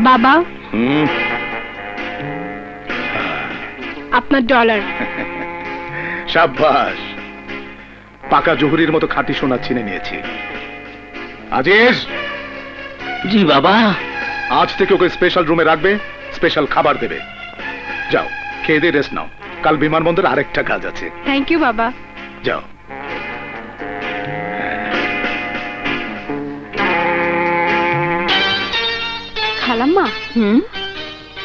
বাবা। হুম। আপনার ডলার সাব্বাস। পাকা জহুরির মতো খাঁটি সোনা চিনে নিয়েছি। আজিজ! জি বাবা। আজ থেকে ওকে স্পেশাল রুমে রাখবে স্পেশাল খাবার দেবে। যাও খেয়ে দিয়ে রেস্ট নাও। কাল বিমানবন্দরে আরেকটা কাজ আছে। থ্যাংক ইউ বাবা। যাও। খালাম্মা হুম?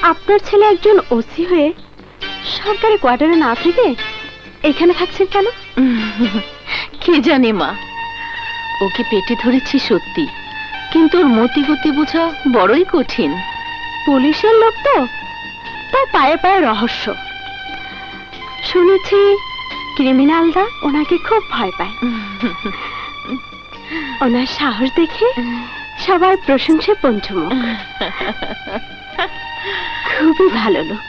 আপনার ছেলে একজন ওসি হয়ে সরকারি কোয়ার্টারে না থেকে এখানে থাকছেন কেন? কে জানে মা? ওকে পেটে ধরেছি সত্যি কিন্তু ওর মতি গতি বোঝা বড়ই কঠিন। পুলিশের লোক তো তার পায়ে পায়ে রহস্য। শুনেছি ক্রিমিনালরা ওনাকে খুব ভয় পায়। ওনার সাহস দেখে সবার প্রশংসে পঞ্চমুখ। খুবই ভালো লোক।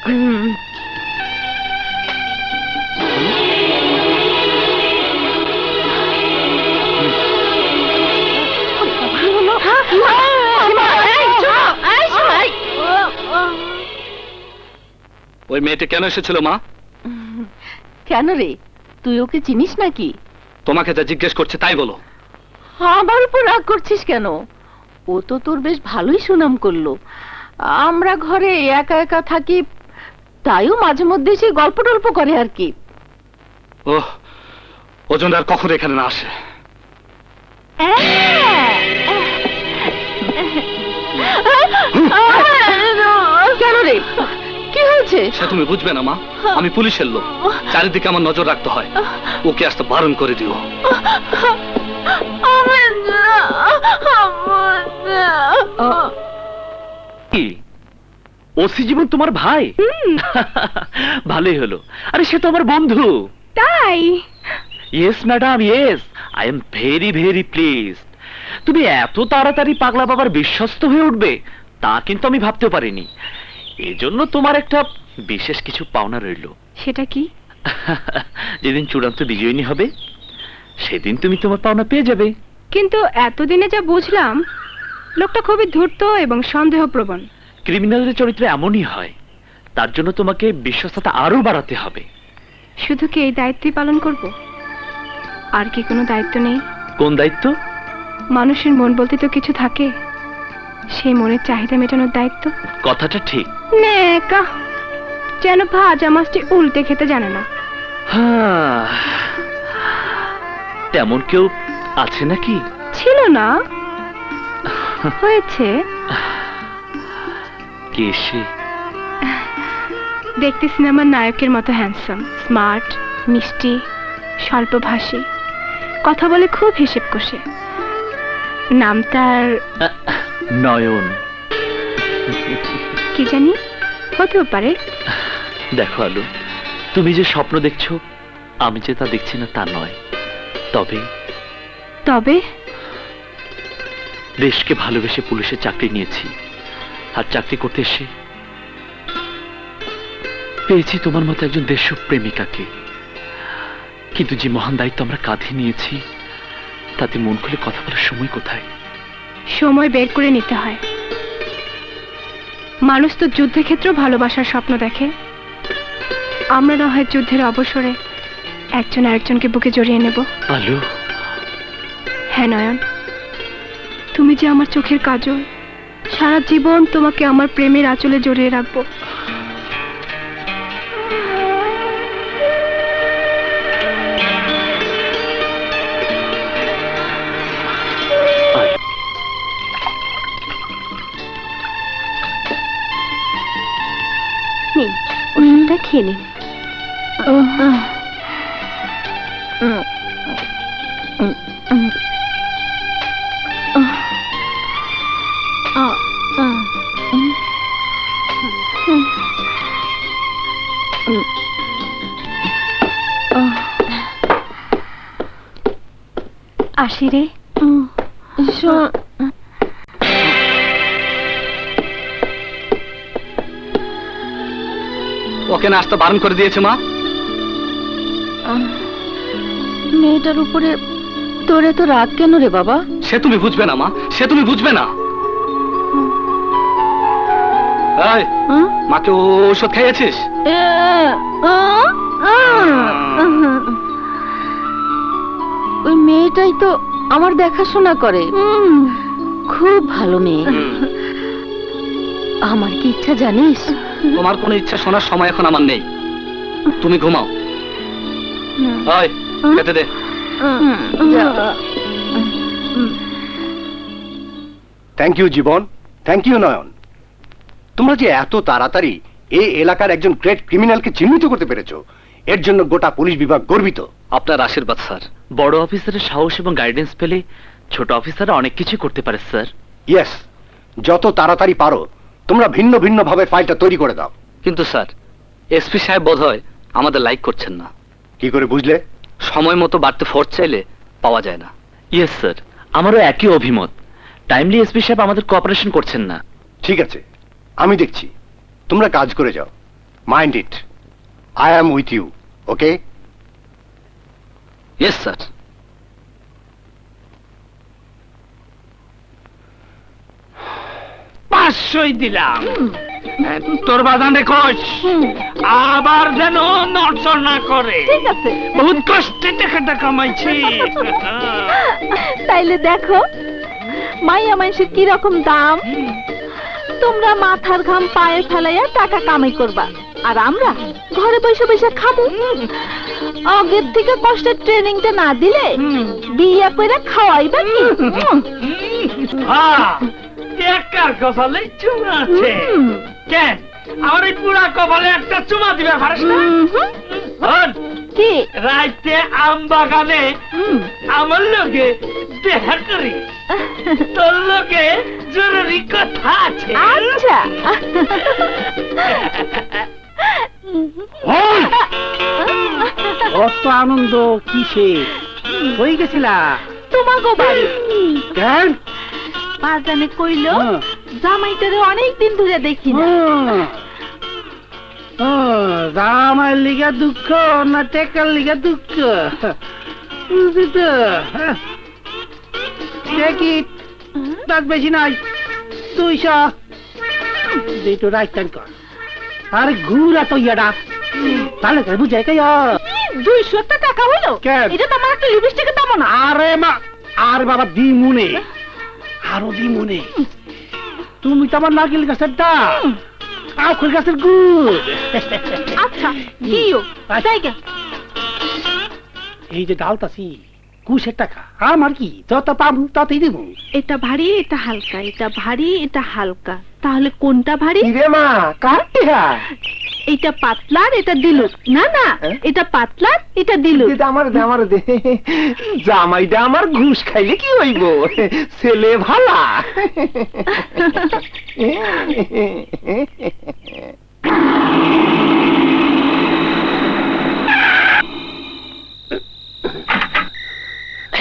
ওই মেয়েটা কেন এসেছিল মা? কেন রে? তুই ওকে চিনিস নাকি? তোমাকে যা জিজ্ঞেস করছে তাই বলো। আমার উপর রাগ করছিস কেন? ও তো তোর বেশ ভালোই সুনাম করল। আমরা ঘরে একা একা থাকি তাইও মাঝে মধ্যে সে গল্প টল্প করে আর কি। ওহ ওজন আর কখন এখানে না আসে? কেন রে? কি হয়েছে? সে তুমি বুঝবে না মা। আমি পুলিশের লোক। চারিদিকে আমার নজর রাখতে হয়। ওকে আসতে বারণ করে দিও। ওসি জীবন তোমার ভাই? ভালোই হলো। আরে সে তো আমার বন্ধু। তাই? Yes madam yes I am very very please তুমি এত তাড়াতাড়ি পাগলা বাবার বিশ্বস্ত হয়ে উঠবে তা কিন্তু আমি ভাবতেও পারিনি। এজন্য তোমার একটা বিশেষ কিছু পাওনা রইল। সেটা কি? যেদিন চূড়ান্ত বিজয়িনী হবে সেদিন তুমি তোমার পাওনা পেয়ে যাবে। কিন্তু এতদিনে যা বুঝলাম লোকটা খুবই ধূর্ত এবং সন্দেহপ্রবণ। ক্রিমিনালের চরিত্র এমনই হয় তার জন্য তোমাকে বিশ্বস্ততা আরও বাড়াতে হবে। শুধু কি এই দায়িত্বই পালন করব? আর কি কোনো দায়িত্ব নেই? কোন দায়িত্ব? মানুষের মন বলতে তো কিছু থাকে। সেই মনের চাহিদা মেটানোর দায়িত্ব। কথাটা ঠিক। নেকা যেন ভাজা মাছটি উল্টে খেতে জানে না। হ্যাঁ। তেমন কেউ আছে নাকি? ছিল না। হয়েছে। কে সে? দেখতে সিনেমার নায়কের মতো হ্যান্ডসাম স্মার্ট মিষ্টি স্বল্পভাষী। কথা বলে খুব হিসেব কষে নাম তার নয়ন। কি জানি? হতেও পারে। দেখো আলু তুমি যে স্বপ্ন দেখছ আমি যে তা দেখছি না তা নয়। তবে তবে? দেশকে ভালোবেসে পুলিশে চাকরি নিয়েছি। আর চাকরি করতে এসে পেয়েছি তোমার মতো একজন দেশপ্রেমিকাকে। কিন্তু যে মহান দায়িত্ব আমরা কাঁধে নিয়েছি তাতে মন খুলে কথা বলার সময় কোথায়? সময় বের করে নিতে হয়। মানুষ তো যুদ্ধের ক্ষেত্রেও ভালোবাসার স্বপ্ন দেখে। আমরা না হয় যুদ্ধের অবসরে একজন আরেকজনকে বুকে জড়িয়ে নেব। আলু হ্যাঁ নয়ন। তুমি যে আমার চোখের কাজল সারা জীবন তোমাকে আমার প্রেমের আঁচলে জড়িয়ে রাখব। নিন ওষুধটা খেয়ে নিন আসি রে। ওকে না আসতে বারণ করে দিয়েছে মা। মেয়েটার উপরে তোরে তো রাগ কেন রে বাবা? সে তুমি বুঝবে না মা। সে তুমি বুঝবে না? মাকে ওষুধ খাইয়েছিস? এ, আ, আ, ওই মেয়েটাই তো আমার দেখাশোনা করে। খুব ভালো মেয়ে। আমার কি ইচ্ছা জানিস? তোমার কোনো ইচ্ছা শোনার সময় এখন আমার নেই। তুমি ঘুমাও। খেতে দে। Thank you Jibon. Thank you Nayan. তোমরা যে এত তাড়াতাড়ি এই এলাকার একজন গ্রেট ক্রিমিনালকে চিহ্নিত করতে পেরেছ এর জন্য গোটা পুলিশ বিভাগ গর্বিত। আপনার আশীর্বাদ স্যার। বড় অফিসারের সাহস এবং গাইডেন্স পেলে ছোট অফিসাররা অনেক কিছু করতে পারে স্যার। ইয়েস যত তাড়াতাড়ি পারো তোমরা ভিন্ন ভিন্ন ভাবে ফাইলটা তৈরি করে দাও। কিন্তু স্যার এসপি সাহেব বোধহয় আমাদের লাইক করছেন না। কি করে বুঝলে? সময় মতো বাড়তে ফোর্স চাইলে পাওয়া যায় না। ইয়েস স্যার আমারও একই অভিমত। টাইমলি এসপি সাহেব আমাদের কোঅপারেশন করছেন না। ঠিক আছে আমি দেখছি। তোমরা কাজ করে যাও। Mind it I am with you okay yes sir পাঁচশোই দিলাম। তোর বাদানে কোচ আবার যেন নড়চড় না করে। ঠিক আছে। বহুত কষ্টে টাকাটা কামাইছি। তাইলে দেখো মাইয়া মানুষের কি রকম দাম তোমরা মাথার ঘাম পায়ে ফেলাইয়া টাকা কামাই করবা। আর আমরা ঘরে বসে বসে খাব। আগের থেকে কষ্টের ট্রেনিংটা না দিলে বিয়ে করে কি? হ্যাঁ একার কপালে চুমা আছে। কেন আমার এই পুরা কপালে একটা চুমা দিবে পারিস না? কি? রাইতে আম বাগানে। আমার লোকে দেখা করি তোর লোকে জরুরি কথা আছে। আচ্ছা। অত আনন্দ কিসে? হয়ে গেছিলা? তোমাগো বাড়ি। কেন? কইলো। জামাইটারে অনেক দিন ধরে দেখি না। লিগা দুঃখ না টেকার লিগা দুঃখ? বুঝি তো। দেখি তার বেশি নাই দুইশো দুইটো রাইতান কর। আরে ঘুরা তো ইয়াডা। তাহলে করে বুঝাই কে দুইশো টাকা হলো? এটা তো আমার একটা লিপস্টিকের দাম না? আরে মা আর বাবা দি মনে আরও দি মনে তুমি তো আমার নারকেল গাছের ডাল আখুর গাছের গুড়। আচ্ছা দিও জায়গা। এই যে ডালতাছি কুশের টাকা। আমার কি? যত পাবো ততই দেবো। এটা ভারী এটা হালকা। এটা ভারী এটা হালকা। তাহলে কোনটা ভারী? রে মা কার টিহা? এটা পাতলার এটা দিলুক। না না হ্যাঁ? এটা পাতলার এটা দিলুক। আমার দে আমার দে। জামাইটা আমার ঘুষ খাইলে কি হইব? ছেলে ভালা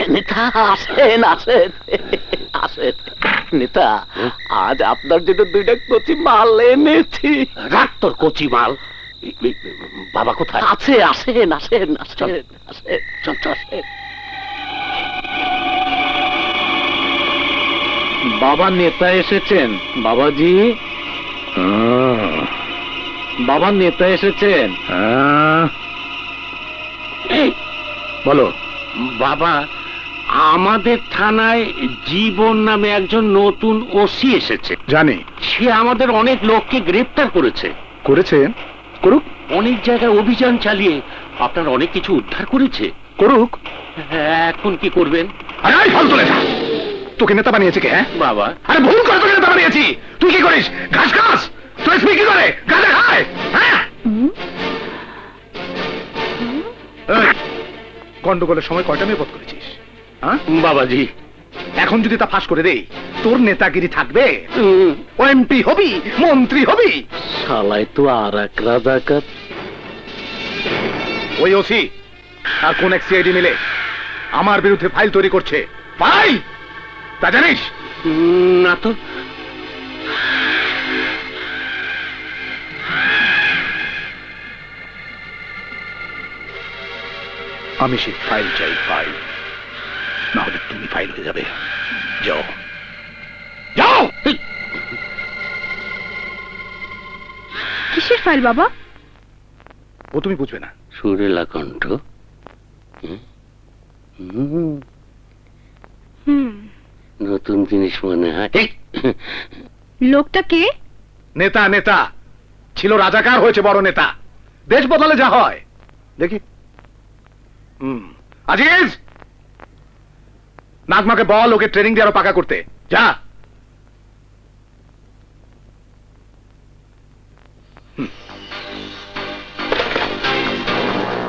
নেতা আসেন আসেন। আসেন। নেতা আজ আপনার জন্য দুইটা কচি মাল এনেছি। রাখ তোর কচি মাল। বাবা কোথায়? আছে আসেন আসেন আসেন আসেন চল চল বাবা নেতা এসেছেন বাবাজি। বাবা নেতা এসেছেন। বলো। বাবা আমাদের থানায় জীবন নামে একজন নতুন ওসি এসেছে। জানি। সে আমাদের অনেক লোককে গ্রেফতার করেছে। করেছে? করুক। অনেক জায়গায় অভিযান চালিয়ে আপনার অনেক কিছু উদ্ধার করেছে। করুক। হ্যাঁ, এখন কি করবেন? আরে ফালতু তোকে নেতা বানিয়েছে কে হ্যাঁ? বাবা। আরে ভুল করে তোকে নেতা বানিয়েছি! তুই কি করিস? ঘাস খাস! তুই এসপি কি করে? গাঁজা খায়! হ্যাঁ? গন্ডগোলের সময় কয়টা মেয়ে বোধ বাবাজি। এখন যদি তা ফাঁস করে দেই তোর নেতাগিরি থাকবে? ও এমপি হবি মন্ত্রী হবি? শালাই তো আর এক রাজাকার। ওই ওসি আর কোন এক সিআইডি মিলে আমার বিরুদ্ধে ফাইল তৈরি করছে। ফাইল! তা জানিস? না তো। আমি সেই ফাইল চাই ফাইল। না হলে তুমি ফাইল হয়ে যাবে। যাও। যাও! কিসের ফাইল বাবা? ও তুমি বুঝবে না। সুরেলা কণ্ঠ। নতুন জিনিস মনে হয়। লোকটা কে? নেতা নেতা। ছিল রাজাকার হয়েছে বড় নেতা। দেশ বদলে যা হয়। দেখি। হুম। আজিজ! নাগমাকে বল ওকে ট্রেনিং দিয়ে আরও পাকা করতে। যা।